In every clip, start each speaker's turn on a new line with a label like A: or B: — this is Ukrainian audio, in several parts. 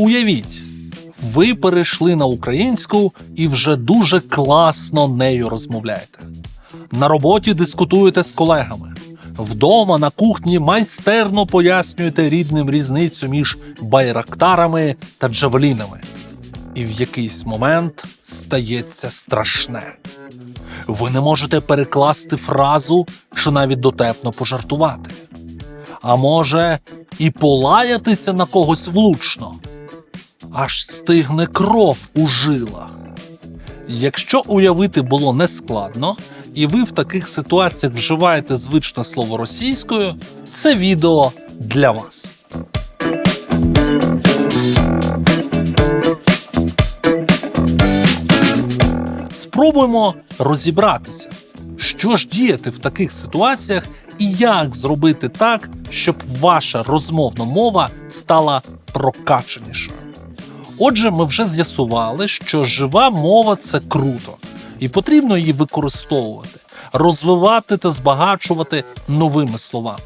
A: Уявіть, ви перейшли на українську і вже дуже класно нею розмовляєте. На роботі дискутуєте з колегами. Вдома на кухні майстерно пояснюєте рідним різницю між байрактарами та джавелінами. І в якийсь момент стається страшне. Ви не можете перекласти фразу чи навіть дотепно пожартувати. А може, і полаятися на когось влучно. Аж стигне кров у жилах. Якщо уявити було нескладно, і ви в таких ситуаціях вживаєте звичне слово російською, це відео для вас. Спробуємо розібратися, що ж діяти в таких ситуаціях і як зробити так, щоб ваша розмовна мова стала прокачанішою. Отже, ми вже з'ясували, що жива мова це круто, і потрібно її використовувати, розвивати та збагачувати новими словами.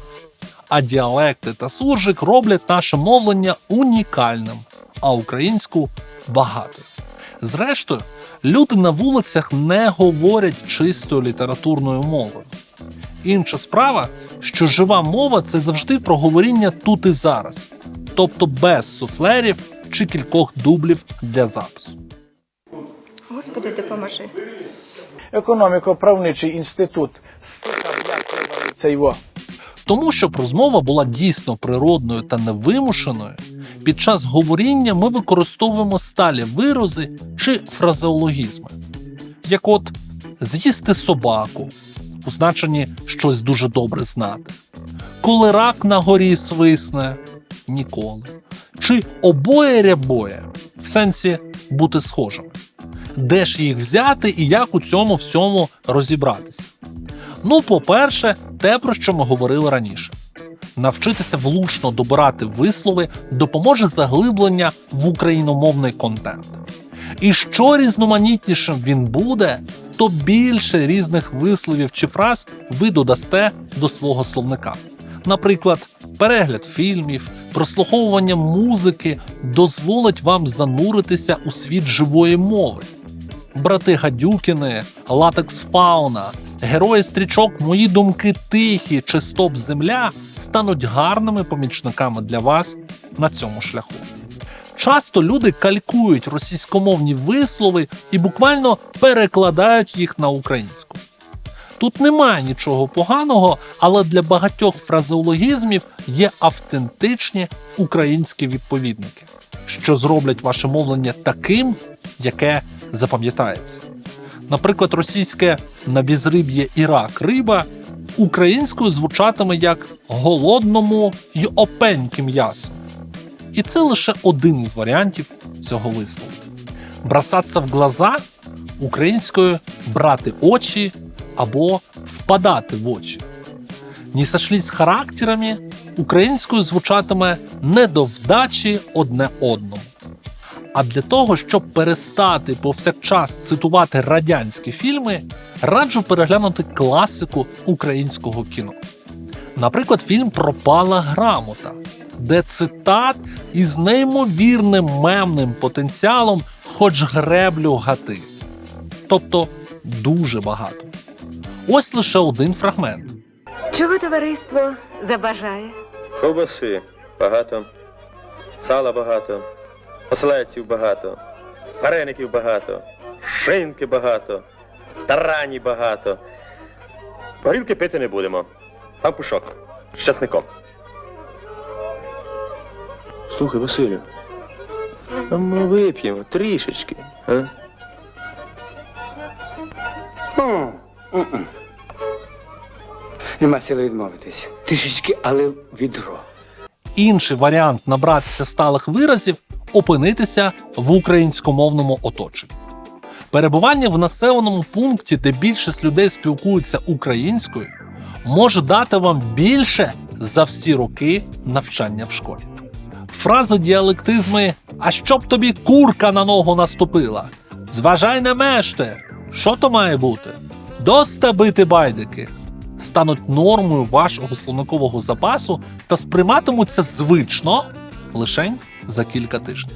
A: А діалекти та суржик роблять наше мовлення унікальним, а українську багатою. Зрештою, люди на вулицях не говорять чистою літературною мовою. Інша справа, що жива мова це завжди про говоріння тут і зараз, тобто без суфлерів чи кількох дублів для запису.
B: Господи, допоможи.
C: економіко-правничий інститут. Це його.
A: Тому, щоб розмова була дійсно природною та невимушеною, під час говоріння ми використовуємо сталі вирази чи фразеологізми, як от з'їсти собаку, у значенні щось дуже добре знати, коли рак на горі свисне ніколи, чи обоє рябоє в сенсі бути схожими. Де ж їх взяти і як у цьому всьому розібратися? Ну, по-перше, те, про що ми говорили раніше. Навчитися влучно добирати вислови допоможе заглиблення в україномовний контент. І що різноманітнішим він буде, то більше різних висловів чи фраз ви додасте до свого словника. Наприклад, перегляд фільмів, прослуховування музики дозволить вам зануритися у світ живої мови брати Гадюкіни, Латекс Фауна, герої стрічок Мої думки тихі чи Стоп Земля стануть гарними помічниками для вас на цьому шляху. Часто люди калькують російськомовні вислови і буквально перекладають їх на українську. Тут немає нічого поганого, але для багатьох фразеологізмів є автентичні українські відповідники, що зроблять ваше мовлення таким, яке запам'ятається. Наприклад, російське на безриб'є і риба українською звучатиме як голодному й опеньке м'ясо. І це лише один із варіантів цього вислову. Бросатися в глаза українською брати очі або впадати в очі. Не сошлись характерами українською звучатиме не до вдачі одне одному. А для того, щоб перестати повсякчас цитувати радянські фільми, раджу переглянути класику українського кіно. Наприклад, фільм Пропала грамота, де цитат із неймовірним мемним потенціалом, хоч греблю гати. Тобто дуже багато. Ось лише один фрагмент.
D: Чого товариство забажає?
E: Ковбаси багато, сала багато, оселедців багато, вареників багато, шинки багато, тарані багато. Горілки пити не будемо. Пампушок з часником. Слухай, Василю, а ми вип'ємо трішечки. А?
F: Нема сили відмовитись. Трішечки, але відро.
A: Інший варіант набратися сталих виразів опинитися в українськомовному оточенні. Перебування в населеному пункті, де більшість людей спілкуються українською, може дати вам більше за всі роки навчання в школі. Фраза діалектизми А щоб тобі курка на ногу наступила? Зважай на меште! Що то має бути? Доста бити байдики стануть нормою вашого словникового запасу та сприйматимуться звично лишень за кілька тижнів.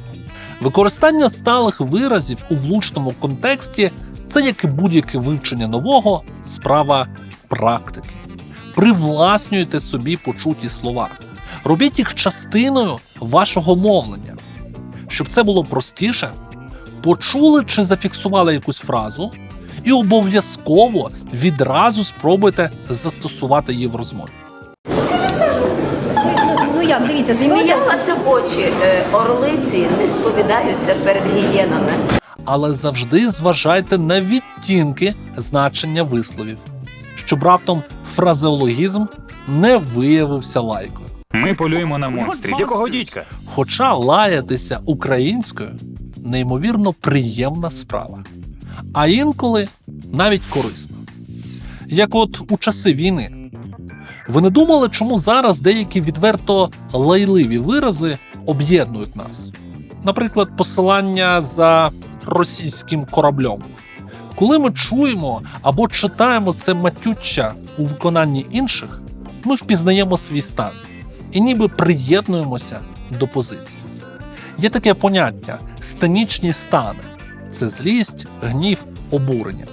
A: Використання сталих виразів у влучному контексті це, як і будь-яке вивчення нового, справа практики. Привласнюйте собі почуті слова, робіть їх частиною вашого мовлення. Щоб це було простіше, почули чи зафіксували якусь фразу, і обов'язково відразу спробуйте застосувати її в розмові.
G: Ну як, дивіться,
H: Сміялася в очі, е, орлиці не сповідаються перед гієнами.
A: але завжди зважайте на відтінки значення висловів, щоб раптом фразеологізм не виявився лайкою.
I: Ми полюємо на монстрів. Якого дідька?
A: Хоча лаятися українською неймовірно приємна справа, а інколи навіть корисна. Як от у часи війни. Ви не думали, чому зараз деякі відверто лайливі вирази об'єднують нас? Наприклад, посилання за російським кораблем. Коли ми чуємо або читаємо це матюча у виконанні інших, ми впізнаємо свій стан і ніби приєднуємося до позиції. Є таке поняття станічні стани це злість, гнів, обурення.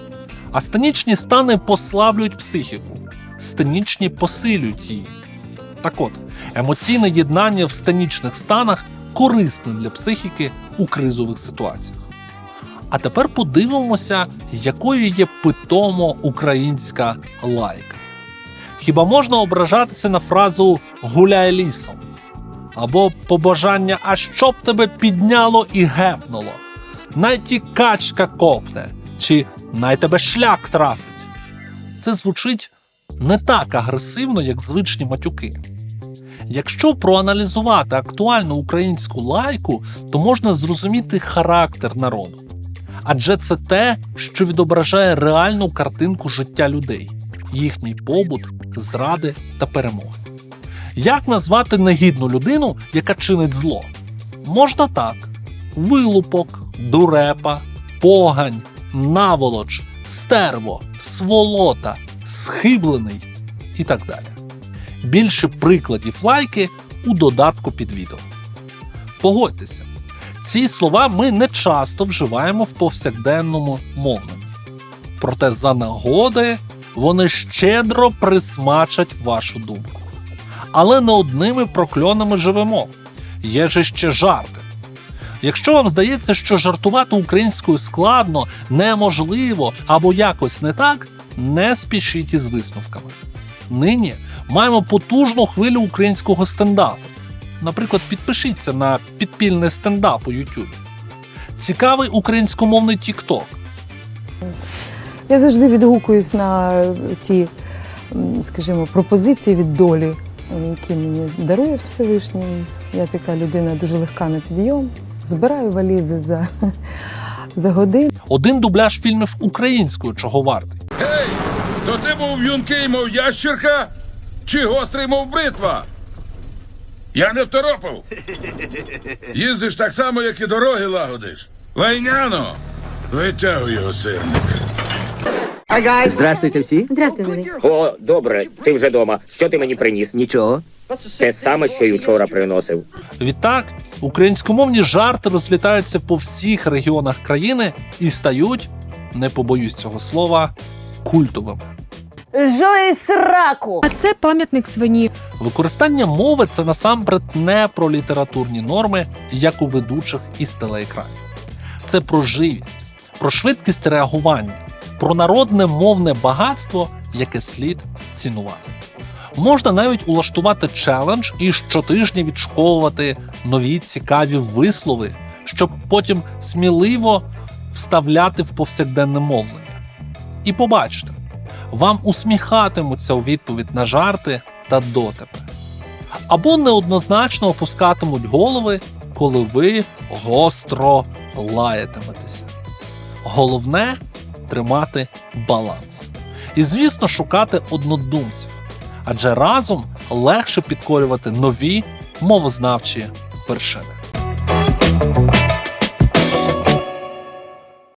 A: А станічні стани послаблюють психіку, станічні посилюють її. Так от, емоційне єднання в станічних станах корисне для психіки у кризових ситуаціях. А тепер подивимося, якою є питомо українська лайка. Хіба можна ображатися на фразу гуляй лісом? Або побажання, а щоб тебе підняло і гепнуло? Най ті качка копне, чи най тебе шлях трафить. Це звучить не так агресивно, як звичні матюки. Якщо проаналізувати актуальну українську лайку, то можна зрозуміти характер народу. Адже це те, що відображає реальну картинку життя людей, їхній побут, зради та перемоги. Як назвати негідну людину, яка чинить зло? Можна так: вилупок, дурепа, погань, наволоч, стерво, сволота, схиблений і так далі. Більше прикладів лайки у додатку під відео. Погодьтеся, ці слова ми не часто вживаємо в повсякденному мовленні. Проте за нагоди вони щедро присмачать вашу думку. Але не одними прокльонами живемо. Є же ще жарти. Якщо вам здається, що жартувати українською складно, неможливо або якось не так, не спішіть із висновками. Нині маємо потужну хвилю українського стендапу. Наприклад, підпишіться на підпільний стендап у Ютубі. Цікавий українськомовний TikTok.
J: Я завжди відгукуюсь на ті, скажімо, пропозиції від долі, які мені дарує Всевишній. Я така людина дуже легка на підйом. Збираю валізи за, за годину.
A: Один дубляж фільмів українською, чого вартий.
K: То ти був юнкий, мов ящірка, чи гострий, мов бритва? Я не второпав. Їздиш так само, як і дороги лагодиш. Лайняно, витягуй його сирник.
F: Здравствуйте всі.
D: Милий.
L: О, добре, ти вже дома. Що ти мені приніс?
F: Нічого.
L: Те саме, що й учора приносив.
A: Відтак, українськомовні жарти розлітаються по всіх регіонах країни і стають, не побоюсь цього слова, культовими.
B: Жої сраку!
G: А це пам'ятник свині.
A: Використання мови це насамперед не про літературні норми, як у ведучих із телеекранів. Це про живість, про швидкість реагування, про народне мовне багатство, яке слід цінувати. Можна навіть улаштувати челендж і щотижня відшковувати нові цікаві вислови, щоб потім сміливо вставляти в повсякденне мовлення. І побачите, вам усміхатимуться у відповідь на жарти та дотипи. Або неоднозначно опускатимуть голови, коли ви гостро лаятиметеся. Головне тримати баланс. І, звісно, шукати однодумців, адже разом легше підкорювати нові мовознавчі вершини.